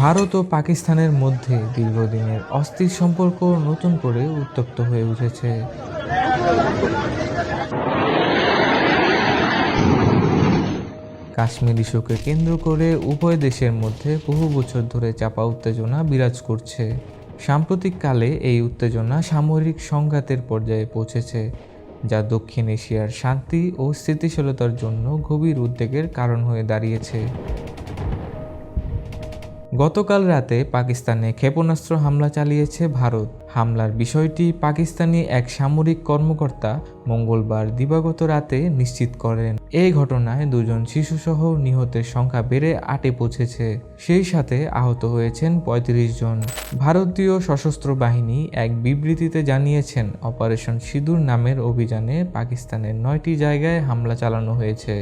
ভারত ও পাকিস্তানের মধ্যে দীর্ঘদিনের অস্থির সম্পর্ক নতুন করে উত্তপ্ত হয়ে উঠেছে। কাশ্মীর ইস্যুকে কেন্দ্র করে উভয় দেশের মধ্যে বহু বছর ধরে চাপা উত্তেজনা বিরাজ করছে। সাম্প্রতিককালে এই উত্তেজনা সামরিক সংঘাতের পর্যায়ে পৌঁছেছে, যা দক্ষিণ এশিয়ার শান্তি ও স্থিতিশীলতার জন্য গভীর উদ্বেগের কারণ হয়ে দাঁড়িয়েছে। গতকাল রাতে পাকিস্তানে ক্ষেপণাস্ত্র হামলা চালিয়েছে ভারত। হামলার বিষয়টি পাকিস্তানি এক সামরিক কর্মকর্তা মঙ্গলবার দিবাগত রাতে নিশ্চিত করেন। এই ঘটনায় দুজন শিশুসহ নিহতের সংখ্যা বেড়ে আটে পৌঁছেছে। সেই সাথে আহত হয়েছেন ৩৫ জন। ভারতীয় সশস্ত্র বাহিনী এক বিবৃতিতে জানিয়েছেন, অপারেশন সিঁদুর নামের অভিযানে পাকিস্তানের নয়টি জায়গায় হামলা চালানো হয়েছে।